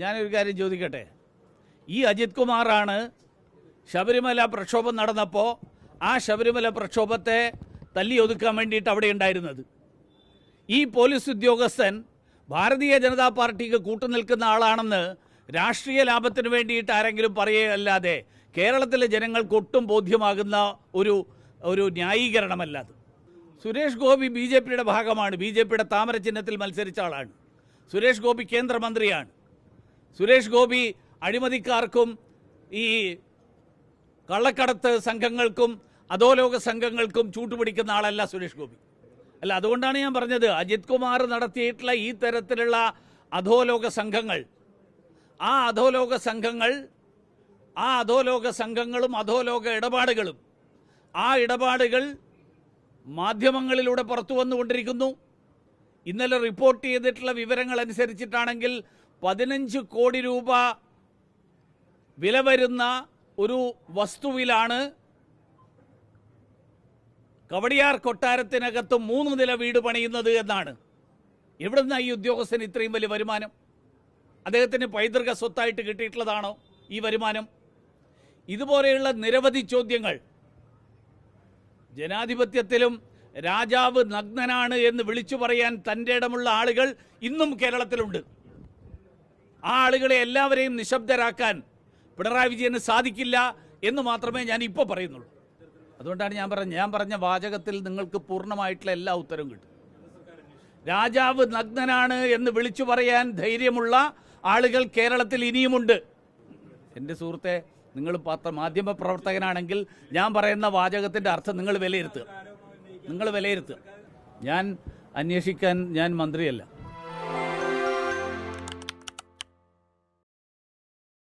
ഞാനൊരു കാര്യം ചോദിക്കട്ടെ? ഈ അജിത് കുമാറാണ് ശബരിമല പ്രക്ഷോഭം നടന്നപ്പോൾ ആ ശബരിമല പ്രക്ഷോഭത്തെ തല്ലി ഒതുക്കാൻ വേണ്ടിയിട്ട് അവിടെ ഉണ്ടായിരുന്നത്. ഈ പോലീസ് ഉദ്യോഗസ്ഥൻ ഭാരതീയ ജനതാ പാർട്ടിക്ക് കൂട്ടുനിൽക്കുന്ന ആളാണെന്ന് രാഷ്ട്രീയ ലാഭത്തിന് വേണ്ടിയിട്ട് ആരെങ്കിലും പറയുകയല്ലാതെ കേരളത്തിലെ ജനങ്ങൾക്ക് ഒട്ടും ബോധ്യമാകുന്ന ഒരു ഒരു ന്യായീകരണമല്ലാതെ സുരേഷ് ഗോപി ബി ജെ പിയുടെ ഭാഗമാണ്. ബി ജെ പിയുടെ താമര ചിഹ്നത്തിൽ മത്സരിച്ച ആളാണ്. സുരേഷ് ഗോപി കേന്ദ്രമന്ത്രിയാണ്. സുരേഷ് ഗോപി അഴിമതിക്കാർക്കും ഈ കള്ളക്കടത്ത് സംഘങ്ങൾക്കും അധോലോക സംഘങ്ങൾക്കും ചൂട്ടുപിടിക്കുന്ന ആളല്ല സുരേഷ് ഗോപി. അല്ല അതുകൊണ്ടാണ് ഞാൻ പറഞ്ഞത് അജിത് കുമാർ നടത്തിയിട്ടുള്ള ഈ തരത്തിലുള്ള അധോലോക സംഘങ്ങൾ ആ അധോലോക സംഘങ്ങൾ ആ അധോലോക സംഘങ്ങളും അധോലോക ഇടപാടുകളും ആ ഇടപാടുകൾ മാധ്യമങ്ങളിലൂടെ പുറത്തു വന്നുകൊണ്ടിരിക്കുന്നു ഇന്നലെ റിപ്പോർട്ട് ചെയ്തിട്ടുള്ള വിവരങ്ങൾ അനുസരിച്ചിട്ടാണെങ്കിൽ പതിനഞ്ച് കോടി രൂപ വില വരുന്ന ഒരു വസ്തുവിലാണ് കവടിയാർ കൊട്ടാരത്തിനകത്ത് മൂന്ന് നില വീട് പണിയുന്നത് എന്നാണ്. എവിടുന്ന ഈ ഉദ്യോഗസ്ഥന് ഇത്രയും വലിയ വരുമാനം? അദ്ദേഹത്തിന് പൈതൃക സ്വത്തായിട്ട് കിട്ടിയിട്ടുള്ളതാണോ ഈ വരുമാനം? ഇതുപോലെയുള്ള നിരവധി ചോദ്യങ്ങൾ. ജനാധിപത്യത്തിലും രാജാവ് നഗ്നനാണ് എന്ന് വിളിച്ചു പറയാൻ തന്റെ ഇടമുള്ള ആളുകൾ ഇന്നും കേരളത്തിലുണ്ട്. ആ ആളുകളെ എല്ലാവരെയും നിശബ്ദരാക്കാൻ പിണറായി വിജയന് സാധിക്കില്ല എന്ന് മാത്രമേ ഞാൻ ഇപ്പോൾ പറയുന്നുള്ളൂ. അതുകൊണ്ടാണ് ഞാൻ പറഞ്ഞ ഞാൻ പറഞ്ഞ വാചകത്തിൽ നിങ്ങൾക്ക് പൂർണമായിട്ടുള്ള എല്ലാ ഉത്തരവും കിട്ടും. രാജാവ് നഗ്നനാണ് എന്ന് വിളിച്ചു പറയാൻ ധൈര്യമുള്ള ആളുകൾ കേരളത്തിൽ ഇനിയുമുണ്ട്. എന്റെ സുഹൃത്തെ നിങ്ങൾ പത്ര മാധ്യമ പ്രവർത്തകനാണെങ്കിൽ ഞാൻ പറയുന്ന വാചകത്തിന്റെ അർത്ഥം നിങ്ങൾ വിലയിരുത്തുക. നിങ്ങൾ വിലയിരുത്തുക. ഞാൻ അന്വേഷിക്കാൻ ഞാൻ മന്ത്രിയല്ല.